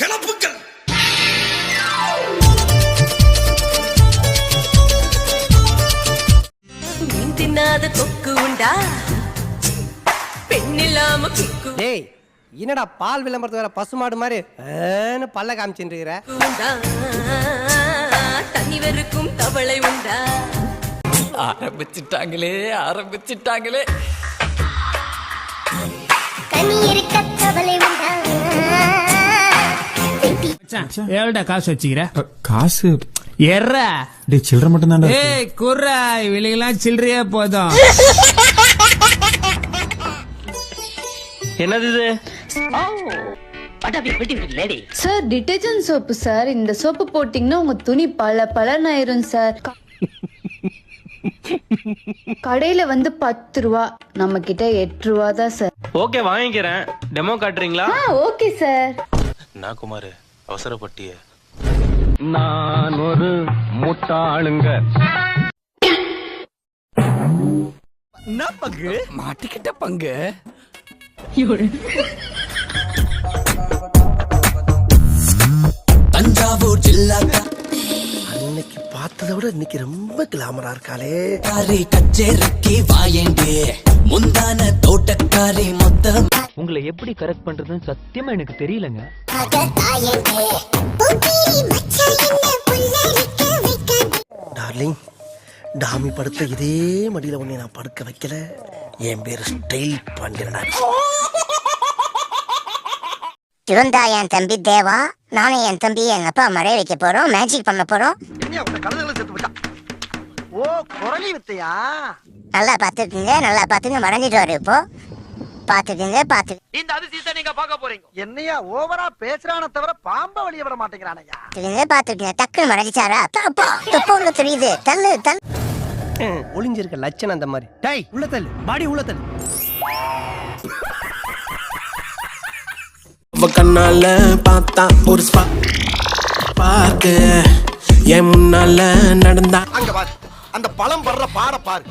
கிளப்புக்கள் மீன் தின்னாத கொக்கு உண்டா? பெண்ணில்லாம கிக்கு டேய் என்னடா பால் விளம்பரத்துக்கு வர பசுமாடு மாதிரி ஏன்னு பல்ல காமிச்சுட்டு இருக்கிற உண்டா? தண்ணி வெறுக்கும் தவளை உண்டா? ஆரம்பிச்சிட்டாங்களே ஆரம்பிச்சிட்டாங்களே. கனி எவ்வளோடா காசு வச்சுக்கிற? காசு? டேய் சில்லற மட்டும் தான்டா ஏய் குர்ரா இவளுக்கெல்லாம் சில்லறையே போதும். என்னது இது? சார் டிட்டர்ஜென்ட் சோப்பு சார் இந்த சோப்பு போட்டீங்கன்னா உங்க துணி பல பலன் ஆயிரும் சார் கடையில வந்து பத்து ரூபா. நம்ம கிட்ட எட்டு ரூபா தான் சார் ஓகே வாங்கிக்கிறேன். டெமோ காட்டுறீங்களா? ஆ ஓகே சார் நான் குமார்? அவசரப்பட்டிய. நான் ஒரு முட்டாளுங்க. என்ன பங்கு? மாட்டிக்கிட்ட பங்கு. தஞ்சாவூர் ஜில்லாக்கா அன்னைக்கு பார்த்ததை விட இன்னைக்கு ரொம்ப கிளாமரா இருக்காளே. காரி கச்சேரிக்கு வாயேண்டி. முந்தான தோட்டக்காரி மொத்தம். உங்களை எப்படி கரெக்ட் பண்றதுன்னு சத்தியமா எனக்கு தெரியலங்க. டார்லிங் டாமி படுத்த இதே மடியில உன்னை நான் படுக்க வைக்கல. என் பேரு ஸ்டைல் பாண்டியனடா இவன்தா என் தம்பி தேவா. நானும் என் தம்பி எங்க அப்பா மறைய வைக்க போறோம் மேஜிக் பண்ண போறோம். ஓ குரலி வித்தையா? நல்லா பாத்துக்குங்க நல்லா பாத்துங்க மறைஞ்சிட்டு வரு இப்போ பாத்துக்குங்க பாத்து இந்த அதிசயத்தை நீங்க பார்க்க போறீங்க. என்னையா ஓவரா பேசுறான தவிர பாம்ப வெளிய விட மாட்டேங்கிறானயா? பாத்துக்குங்க பாத்துக்குங்க. டக்குன்னு மறைஞ்சிச்சாரா? அப்பா தெரியுது. தள்ளு தள்ளு. ஒளிஞ்சிருக்க லட்சணம் அந்த மாதிரி. டேய் உள்ள தள்ளு. பாடி உள்ள தள்ளு. கண்ணால பார்த்தா ஒரு ஸ்பா பார்க்க என் முன்னால நடந்தா அங்க பாரு. அந்த பழம் படுற பாட பாரு.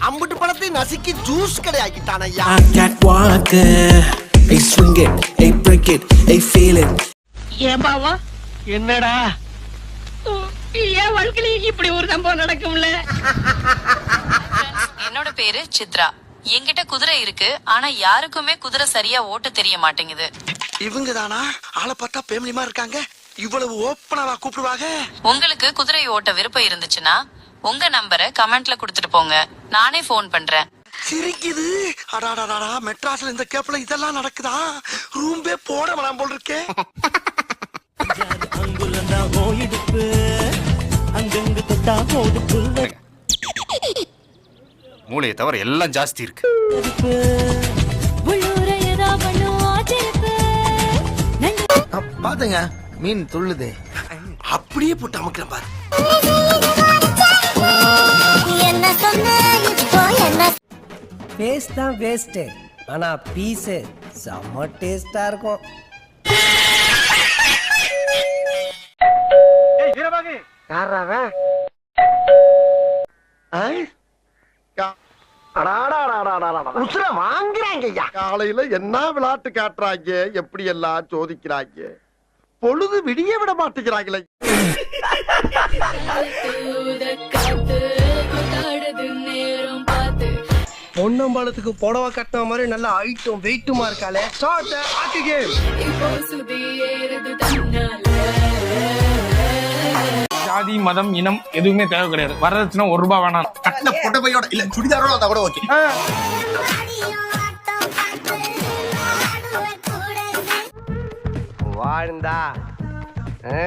அம்புட்டு பழத்தை நசுக்கி juice கடையாக்கிட்டானையா cat walk I swing it I break it I feel it என்னடா? என்னோட பேரு சித்ரா. என்கிட்ட குதிரை இருக்கு ஆனா யாருக்குமே குதிரை சரியா ஓட்ட தெரிய மாட்டேங்குது. இவங்க தானா ஆளை பார்த்தா பேமிலிமா இருக்காங்க. இவ்வளவு ஓப்பனாவா கூப்பிடுவாங்க? உங்களுக்கு குதிரை ஓட்ட விருப்பம் இருந்துச்சுன்னா உங்க நம்பரை கமெண்ட்ல கொடுத்துட்டு போங்க. நானே ஃபோன் பண்றேன். சிரிக்குது. அடாடாடா மெட்ராஸ்ல இந்த கேப்ல இதெல்லாம் நடக்குதா? ரூம்பே போட வேணாம் போல் இருக்கே மூளையை தவிர எல்லாம் ஜாஸ்தி இருக்கு. பாத்துங்க மீன் துள்ளுது. அப்படியே போட்டு அமுக்கிறேன் பாரு. என்ன சொன்ன இப்போ என்ன பேஸ் தான் செம்ம டேஸ்டா இருக்கும். காலையில என்ன விளையாட்டு காட்டுறாங்க? எப்படி எல்லாம் சோதிக்கிறாங்க? பொழுது விடிய விட மாட்டேங்கிறாங்களே. பொன்னம்பலத்துக்கு புடவை கட்டின மாதிரி நல்ல ஐட்டம் வெயிட்டுமா இருக்காளே. ஸ்டார்ட் ஆக்கு கேம் ஜாதி மதம் இனம் எதுவுமே தேவை கிடையாது. வரதட்சணை ஒரு ரூபாய் வேணாம். கட்டின புடவையோட இல்ல சுடிதாரோட வந்தா கூட ஓகே வாழ்ந்தா. ஆ.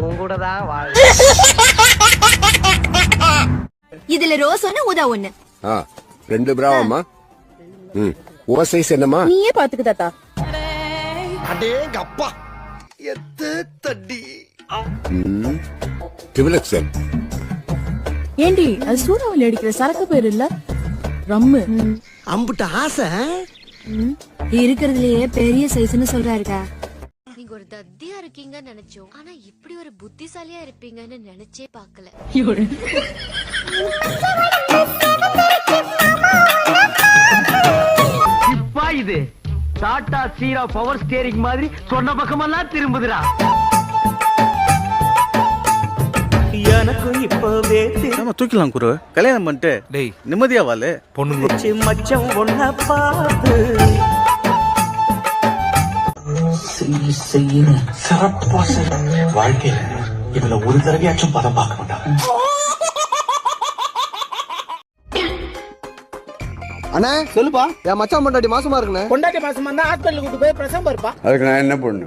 உன் கூட தான் வாழ் இதுல ரோஸ் ஒண்ணு உதா ஒண்ணு. ரெண்டு பிராவமா ம் ஓ சைஸ் என்னமா நீயே பாத்துக்கு தாத்தா. அடேங்க அப்பா. எத்து தட்டி டிவிலக்ஸன் ஏண்டி அது சூறாவளி அடிக்கிற சரக்கு பேர் இல்ல? ரம்மு. அம்புட்ட ஆசை இருக்கிறதுலயே பெரிய சைஸ்னு சொல்றாருக்கா. நீங்க ஒரு தத்தியா இருக்கீங்கன்னு நினைச்சோம். ஆனா இப்படி ஒரு புத்திசாலியா இருப்பீங்கன்னு நினைச்சே பார்க்கல. இப்பா இது. டாடா சீரா பவர் ஸ்டியரிங் மாதிரி சொன்ன பக்கமெல்லாம் திரும்புதுடா. எனக்கும் இப்பவே நம்ம தூக்கலாம் குரு. கல்யாணம் பண்ணிட்டு டேய். நிம்மதியா வாழு. பொண்ணு மச்சம் ஒன்ன பார்த்து. சிறப்பா வாழ்க்கையில இதுல ஒரு தடவையாச்சும் பதம் பார்க்க மாட்டான் அண்ணா சொல்லுப்பா. என் மச்சான் பொண்டாட்டி மாசமா இருக்குண்ணே. கொண்டாட்டி மாசமா இருந்தா ஹாஸ்பிட்டல் கூட்டு போய் பிரசவம் இருப்பா அதுக்கு நான் என்ன பண்ணு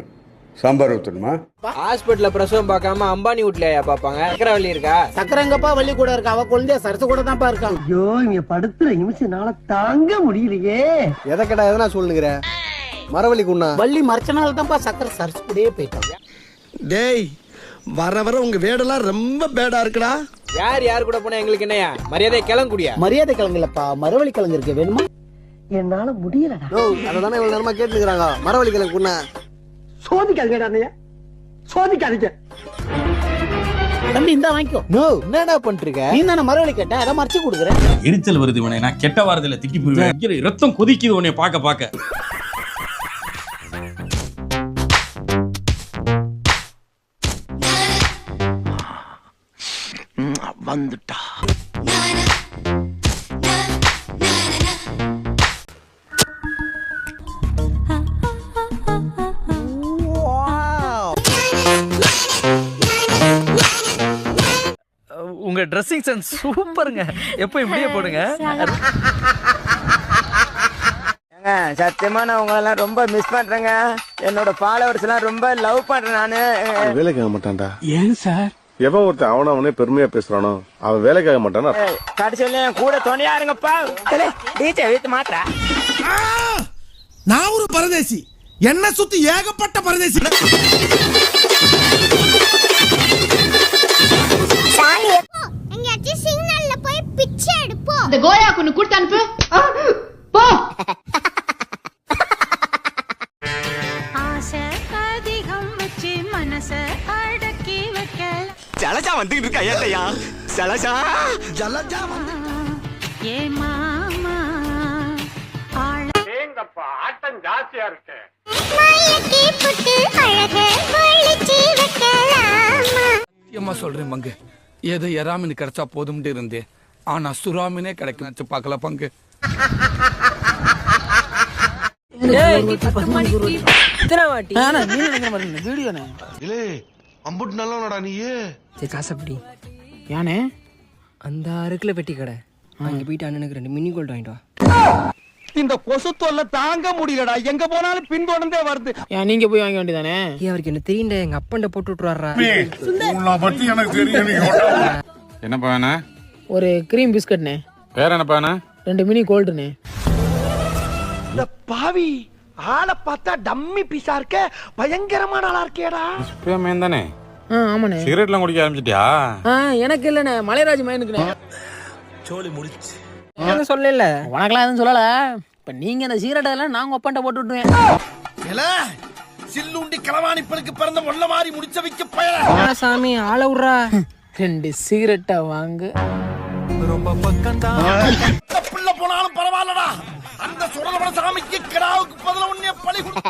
சாம்பார் ஊற்றணுமா ஹாஸ்பிட்டல்ல பிரசவம் பார்க்காம அம்பானி வீட்லயா பாப்பாங்க சக்கரவள்ளி இருக்கா? சக்கரங்கப்பா வள்ளி கூட இருக்கா? அவ குழந்தைய சரசு கூட தான்ப்பா இருக்கான் ஐயோ இங்க படுத்துற நிமிஷம்னால தாங்க முடியலையே. எதை கேட்டா எதனா சொல்லுங்கிற? மரவள்ளி குண்ணா. வள்ளி மறைச்சனால தான்ப்பா சக்கர சரசு கூடயே போயிட்டான். டேய் வர வர உங்க வேடெல்லாம் ரொம்ப பேடா இருக்குடா. யார் யார் கூட போனா எங்களுக்கு என்னையா மரியாதை கிளங்குடியா? மரியாதை கிழங்குலப்பா மரவள்ளி கிழங்கு இருக்கு வேணுமா? என்னால முடியலடா. ஓ அததானே இவ்வளவு நேரமா கேட்டுக்கிறாங்க மரவள்ளி கிழங்கு குண்ணா. சோதிக்காதீங்கடா அண்ணையா சோதிக்காதீங்க. தம்பி இந்தா வாங்கிக்கோ. நோ என்னடா பண்ணிட்டு இருக்க நீ தானே மரவள்ளி கேட்ட? அதை மறைச்சு கொடுக்குறேன். எரிச்சல் வருது உனே நான் கெட்ட திட்டி போயிருவேன் ரத்தம் கொதிக்குது உன்னை பார்க்க பார்க்க. வந்துட்டா. உங்க ட்ரெஸ்ஸிங் சென்ஸ் சூப்பருங்க. எப்போ இப்படியே போடுங்க? சத்தியமா நான் உங்களை எல்லாம் ரொம்ப மிஸ் பண்றேங்க. என்னோட ஃபாலோவர்ஸ் எல்லாம் ரொம்ப லவ் பண்றேன் நானு. வேலைக்காக மாட்டான்டா. ஏன் சார்? எவன் ஒருத்தன் அவன அவனே பெருமையா பேசுறானோ அவன் வேலைக்காக மாட்டானா கடைசியில என் கூட துணையா இருங்கப்பா. டீச்சர் வீட்டு மாட்டா நான் ஒரு பரதேசி. என்ன சுத்தி ஏகப்பட்ட பரதேசி. எங்கேயாச்சும் சிக்னல்ல போய் பிச்சை எடுப்போம் அந்த கோயா கொண்டு கொடுத்து அனுப்பு. போ. ஆசை அதிகம் வச்சு மனச ஜலஜா வந்துகிட்டு இருக்கா ஏட்டையா ஜலஜா? ஜலஜா வந்து ஏ மாமா ஆள மயக்கி புட்டு அழக ஒளிச்சு வைக்கலாமா? சத்தியமா சொல்றேன் பங்கு. ஏதோ எறாமின்னு கிடைச்சா போதும்ட்டு இருந்தேன் ஆனா சுறாமினே கிடைக்கும் பார்க்கல பங்கு. அம்புட்டு நல்லவனடா நீ காசு அப்படி யானே? அந்த அருக்குல பெட்டி கடை. அங்க போயிட்டு அண்ணனுக்கு ரெண்டு மினி கோல்டு வாங்கிட்டு வா. இந்த கொசு தொல்லை தாங்க முடியலடா. எங்க போனாலும் பின்தொடர்ந்தே வருது. ஏன் நீங்க போய் வாங்க வேண்டியதானே? அவருக்கு என்ன தெரியுண்ட எங்க அப்பன்ட போட்டு விட்டுறாரா பத்தி எனக்கு தெரியும் என்னப்பா வேணா? ஒரு கிரீம் பிஸ்கட்னே வேற என்னப்பா வேணா? ரெண்டு மினி கோல்டுனே இந்த பாவி. ஆளை பார்த்தா டம்மி பீஸா இருக்க. பயங்கரமான ஆளா இருக்கேடா. பேமேன் தானே? ஆ ஆமாண்ணே. சிகரெட்லாம் குடிக்க ஆரம்பிச்சிட்டியா? ஆ எனக்கு இல்லண்ணே. மலைராஜ் மயனுக்குண்ணே சோலி முடிச்சு. சொல்லல. உனக்கெல்லாம் எதுவும் சொல்லல? இப்ப நீங்க இந்த சீரட்டை எல்லாம் நாங்க ஒப்பன்ட்ட போட்டு விட்டுருவேன் சில்லுண்டி களவாணிப்பனுக்கு பிறந்த முள்ள மாறி முடிச்ச வைக்க பயல சாமி ஆள விட்றா. ரெண்டு சிகரெட்டை வாங்கு. பிள்ளை போனாலும் பரவாயில்லடா. அந்த சுரலவன சாமிக்கு கிடாவுக்கு பதில உன்னைய பழி கொடு